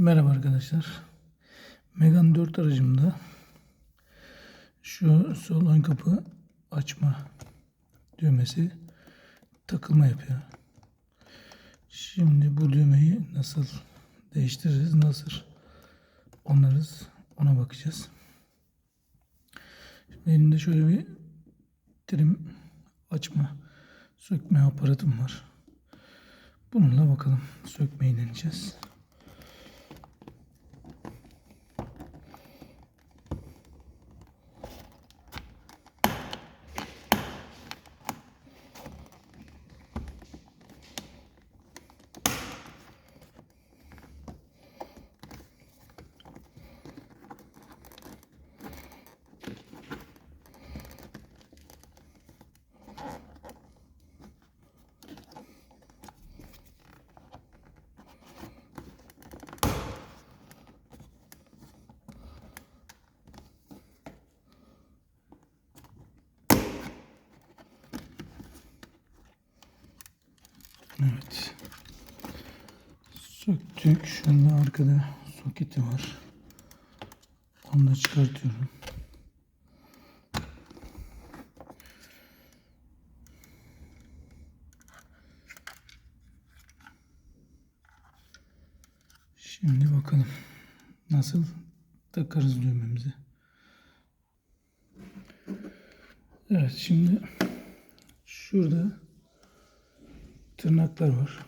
Merhaba arkadaşlar. Megane 4 aracımda şu sol ön kapı açma düğmesi takılma yapıyor. Şimdi bu düğmeyi nasıl değiştiririz, nasıl onarız ona bakacağız. Şimdi elimde şöyle bir trim açma sökme aparatım var. Bununla bakalım sökmeyi deneyeceğiz. Evet. Söktük. Şurada arkada soketi var. Onu da çıkartıyorum. Şimdi bakalım nasıl takarız düğmemizi. Evet şimdi şurada tırnaklar var.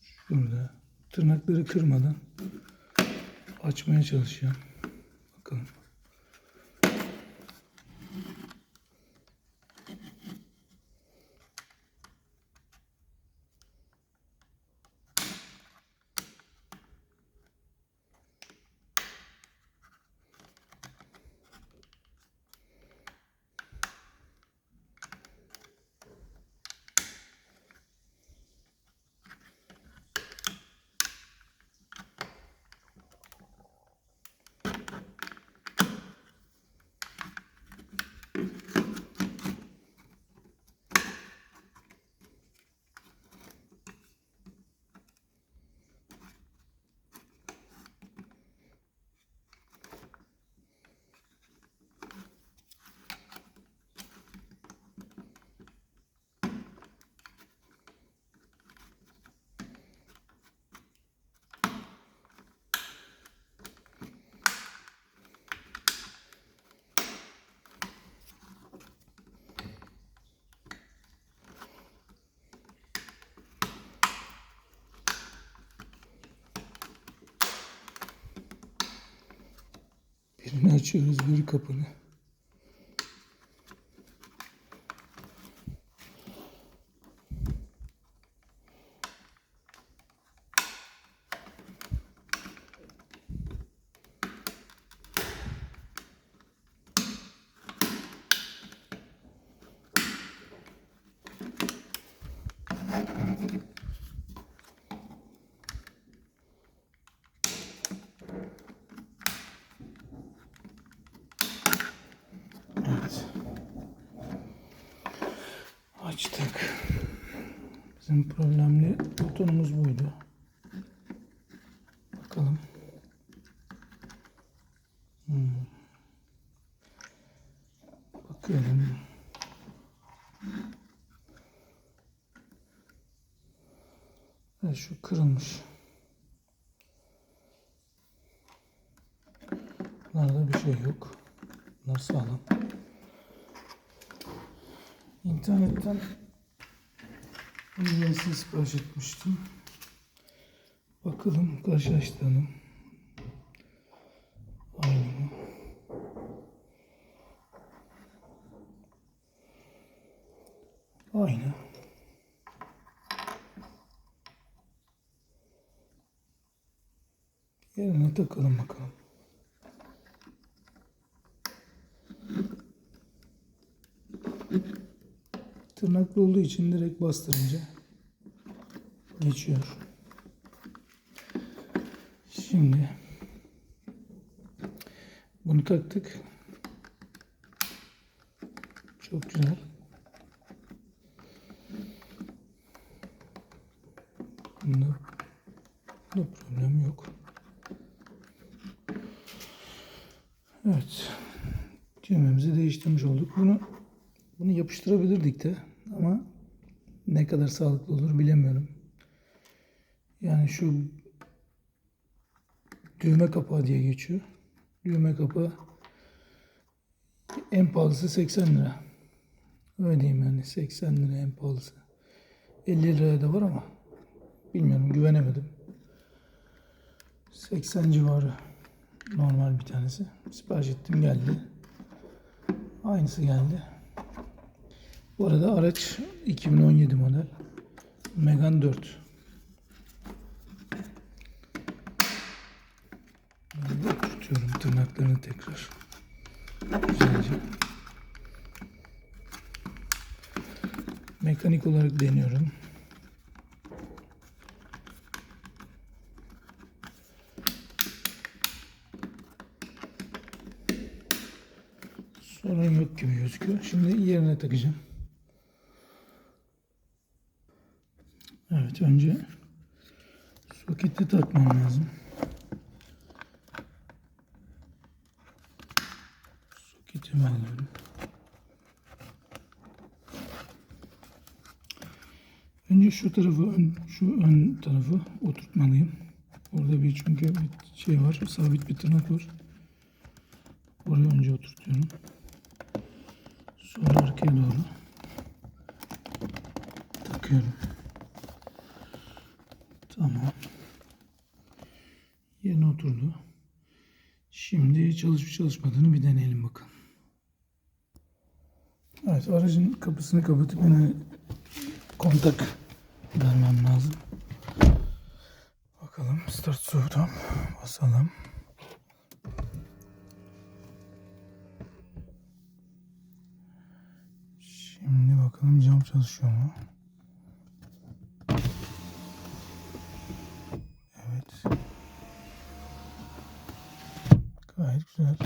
Şurada tırnakları kırmadan açmaya çalışıyorum. Bakalım. Birini açıyoruz, bir kapını. Evet. Açtık. Bizim problemli butonumuz buydu. Bakalım. Hmm. Bakıyorum. Evet, şu kırılmış. Bunlarda bir şey yok. Bunlar sağlam. İnternetten ücretsiz sipariş etmiştim. Bakalım karşılaştıralım. Aynı? Aynı. Yerine takalım bakalım. Tırnaklı olduğu için direkt bastırınca geçiyor. Şimdi bunu taktık. Çok güzel. Bunda da problem yok. Evet. Düğmemizi değiştirmiş olduk. Bunu bunu yapıştırabilirdik de ama ne kadar sağlıklı olur bilemiyorum. Yani şu düğme kapağı diye geçiyor. Düğme kapağı en pahalısı 80 lira. Öyle diyeyim yani 80 lira en pahalısı. 50 liraya da var ama bilmiyorum güvenemedim. 80 civarı normal bir tanesi. Sipariş ettim geldi. Aynısı geldi. Bu arada araç 2017 model. Megane 4. Ben de tutuyorum tırnaklarını tekrar. Güzelce. Mekanik olarak deniyorum. Sorun yok gibi gözüküyor. Şimdi yerine takacağım. Önce soketi takmam lazım. Soketimi alıyorum. Önce şu tarafı, şu ön tarafı oturtmalıyım. Orada bir çünkü bir şey var, sabit bir tırnak var. Orayı önce oturtuyorum. Sonra arkaya doğru takıyorum. Tamam. Yerine oturdu. Şimdi çalışıp çalışmadığını bir deneyelim bakalım. Evet aracın kapısını kapatıp yine kontak vermem lazım. Bakalım start soğuktan basalım. Şimdi bakalım cam çalışıyor mu? Evet. Gayet güzel.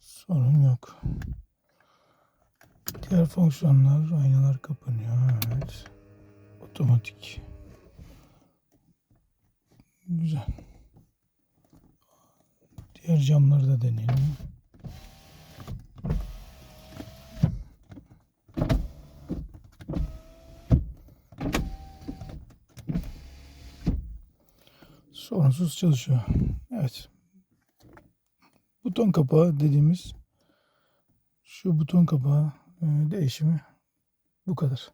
Sorun yok. Diğer fonksiyonlar, aynalar kapanıyor. Evet. Otomatik. Güzel. Diğer camları da deneyelim. Sorunsuz çalışıyor. Evet. Buton kapağı dediğimiz şu buton kapağı e, değişimi bu kadar.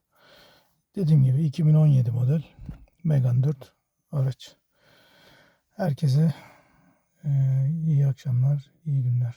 Dediğim gibi 2017 model Megane 4 araç. Herkese e, iyi akşamlar, iyi günler.